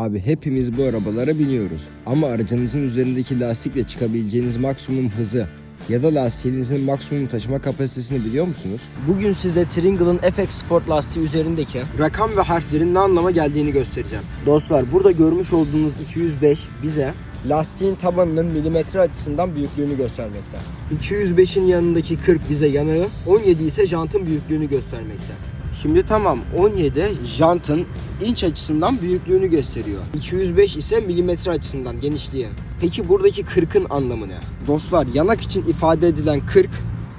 Abi hepimiz bu arabalara biniyoruz. Ama aracınızın üzerindeki lastikle çıkabileceğiniz maksimum hızı ya da lastiğinizin maksimum taşıma kapasitesini biliyor musunuz? Bugün size Tringle'ın FX Sport lastiği üzerindeki rakam ve harflerin ne anlama geldiğini göstereceğim. Dostlar burada görmüş olduğunuz 205 bize lastiğin tabanının milimetre açısından büyüklüğünü göstermekte. 205'in yanındaki 40 bize yanağı, 17 ise jantın büyüklüğünü göstermekte. Şimdi tamam 17 jantın inç açısından büyüklüğünü gösteriyor. 205 ise milimetre açısından genişliği. Peki buradaki 40'ın anlamı ne? Dostlar yanak için ifade edilen 40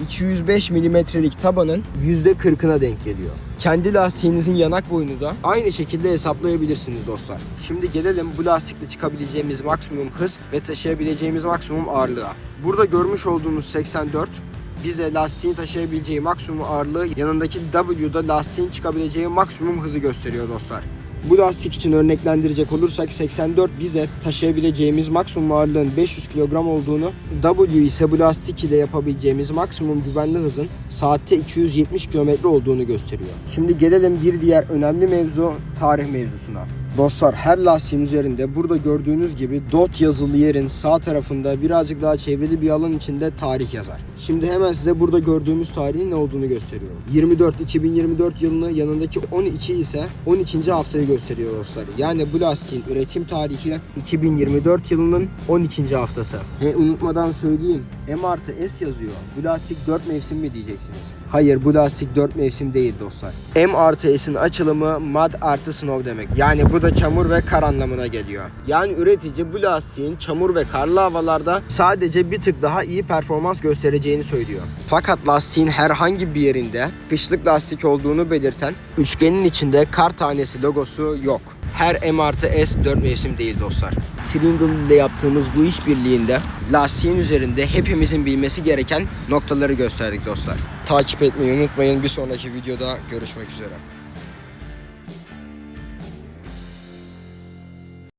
205 milimetrelik tabanın %40'ına denk geliyor. Kendi lastiğinizin yanak boyunu da aynı şekilde hesaplayabilirsiniz dostlar. Şimdi gelelim bu lastikle çıkabileceğimiz maksimum hız ve taşıyabileceğimiz maksimum ağırlığa. Burada görmüş olduğunuz 84 bize lastiğin taşıyabileceği maksimum ağırlığı yanındaki W'da lastiğin çıkabileceği maksimum hızı gösteriyor dostlar. Bu lastik için örneklendirecek olursak 84 bize taşıyabileceğimiz maksimum ağırlığın 500 kilogram olduğunu, W ise bu lastik ile yapabileceğimiz maksimum güvenli hızın saatte 270 kilometre olduğunu gösteriyor. Şimdi gelelim bir diğer önemli mevzu tarih mevzusuna. Dostlar her lastiğin üzerinde burada gördüğünüz gibi dot yazılı yerin sağ tarafında birazcık daha çevrili bir alan içinde tarih yazar. Şimdi hemen size burada gördüğümüz tarihin ne olduğunu gösteriyorum. 24 2024 yılını yanındaki 12 ise 12. haftayı gösteriyor dostlar. Yani bu lastiğin üretim tarihi 2024 yılının 12. haftası. Ve unutmadan söyleyeyim M artı S yazıyor. Bu lastik 4 mevsim mi diyeceksiniz? Hayır bu lastik 4 mevsim değil dostlar. M artı S'in açılımı mud artı snow demek. Yani bu da çamur ve kar anlamına geliyor. Yani üretici bu lastiğin çamur ve karlı havalarda sadece bir tık daha iyi performans göstereceğini söylüyor. Fakat lastiğin herhangi bir yerinde kışlık lastik olduğunu belirten üçgenin içinde kar tanesi logosu yok. Her M artı S 4 mevsim değil dostlar. Tringle ile yaptığımız bu işbirliğinde lastiğin üzerinde hepimizin bilmesi gereken noktaları gösterdik dostlar. Takip etmeyi unutmayın. Bir sonraki videoda görüşmek üzere.